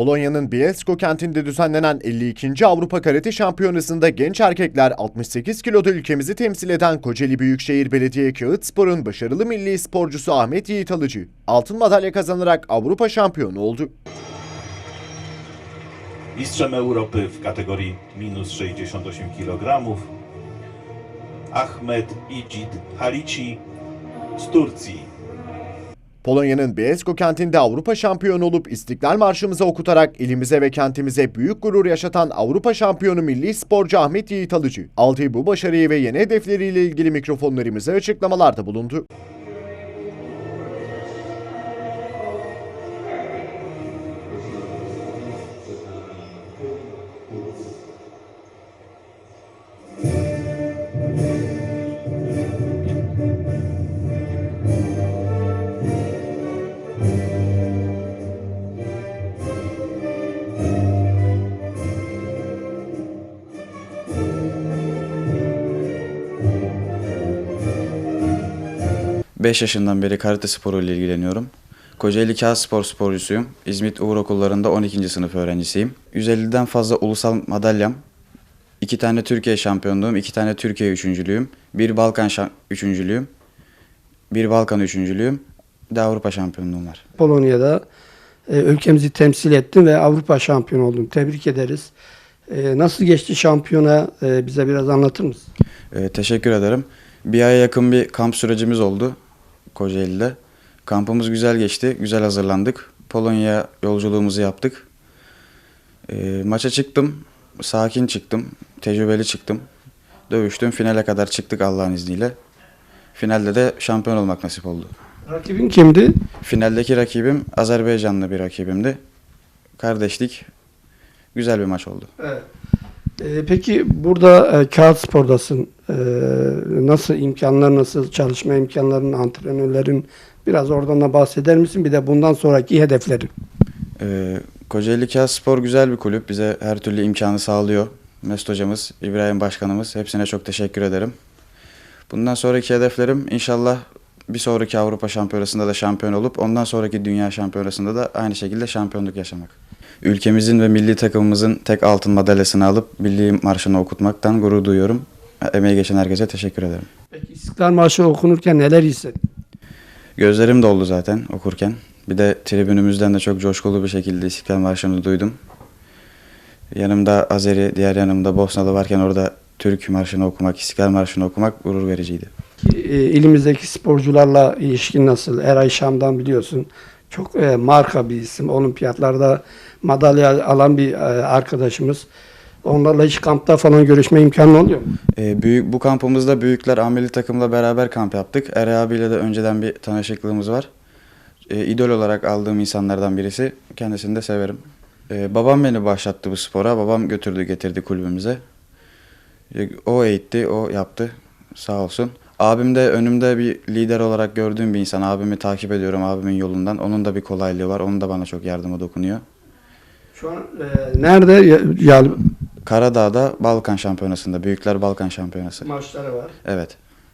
Polonya'nın Bielsko kentinde düzenlenen 52. Avrupa Karate Şampiyonası'nda genç erkekler 68 kiloda ülkemizi temsil eden Kocaeli Büyükşehir Belediye Kağıtspor'un başarılı milli sporcusu Ahmet Yiğit Alıcı altın madalya kazanarak Avrupa şampiyonu oldu. Mistrzem Europy w kategorii minus 68 kg Ahmet Icid Halici z Turcji. Polonya'nın Bielsko kentinde Avrupa şampiyonu olup İstiklal Marşımızı okutarak ilimize ve kentimize büyük gurur yaşatan Avrupa şampiyonu milli sporcu Ahmet Yiğit Alıcı, aldığı bu başarıyı ve yeni hedefleriyle ilgili mikrofonlarımıza açıklamalarda bulundu. Beş yaşından beri karate sporu ile ilgileniyorum. Kocaeli Kağıt Spor sporcusuyum. İzmit Uğur Okulları'nda 12. sınıf öğrencisiyim. 150'den fazla ulusal madalyam, 2 tane Türkiye şampiyonluğum, 2 tane Türkiye üçüncülüğüm, bir Balkan şa- üçüncülüğüm, bir Balkan üçüncülüğüm, de Avrupa şampiyonluğum var. Polonya'da e, ülkemizi temsil ettin ve Avrupa şampiyonu oldun. Tebrik ederiz. E, nasıl geçti şampiyona e, bize biraz anlatır mısın? Ee, teşekkür ederim. Bir aya yakın bir kamp sürecimiz oldu Kocaeli'de. Kampımız güzel geçti, güzel hazırlandık. Polonya yolculuğumuzu yaptık. Ee, maça çıktım, sakin çıktım, tecrübeli çıktım. Dövüştüm, finale kadar çıktık Allah'ın izniyle. Finalde de şampiyon olmak nasip oldu. Rakibin kimdi? Finaldeki rakibim Azerbaycanlı bir rakibimdi. Kardeşlik, güzel bir maç oldu. Evet. E, peki burada e, kağıt spordasın. E, nasıl imkanlar, nasıl çalışma imkanların, antrenörlerin biraz oradan da bahseder misin? Bir de bundan sonraki hedeflerin. Ee, Kocaeli Kağıt Spor güzel bir kulüp. Bize her türlü imkanı sağlıyor. Mesut hocamız, İbrahim başkanımız hepsine çok teşekkür ederim. Bundan sonraki hedeflerim inşallah bir sonraki Avrupa Şampiyonası'nda da şampiyon olup ondan sonraki Dünya Şampiyonası'nda da aynı şekilde şampiyonluk yaşamak. Ülkemizin ve milli takımımızın tek altın madalyasını alıp milli marşını okutmaktan gurur duyuyorum. Emeği geçen herkese teşekkür ederim. Peki İstiklal Marşı okunurken neler hissettin? Gözlerim doldu zaten okurken. Bir de tribünümüzden de çok coşkulu bir şekilde İstiklal Marşı'nı duydum. Yanımda Azeri, diğer yanımda Bosnalı varken orada Türk Marşı'nı okumak, İstiklal Marşı'nı okumak gurur vericiydi. E, ilimizdeki sporcularla ilişkin nasıl? Eray Şam'dan biliyorsun. Çok e, marka bir isim. Olimpiyatlarda madalya alan bir e, arkadaşımız. Onlarla hiç kampta falan görüşme imkanı oluyor mu? Ee, büyük, bu kampımızda Büyükler Ameli takımla beraber kamp yaptık. Ere abiyle de önceden bir tanışıklığımız var. Ee, idol olarak aldığım insanlardan birisi. Kendisini de severim. Ee, babam beni başlattı bu spora. Babam götürdü getirdi kulübümüze. Ee, O eğitti, o yaptı. Sağ olsun. Abim de önümde bir lider olarak gördüğüm bir insan. Abimi takip ediyorum abimin yolundan. Onun da bir kolaylığı var. Onun da bana çok yardımı dokunuyor. Şu an e, nerede? Ya, ya- Karadağ'da Balkan Şampiyonası'nda. Büyükler Balkan Şampiyonası. maçları var. Evet.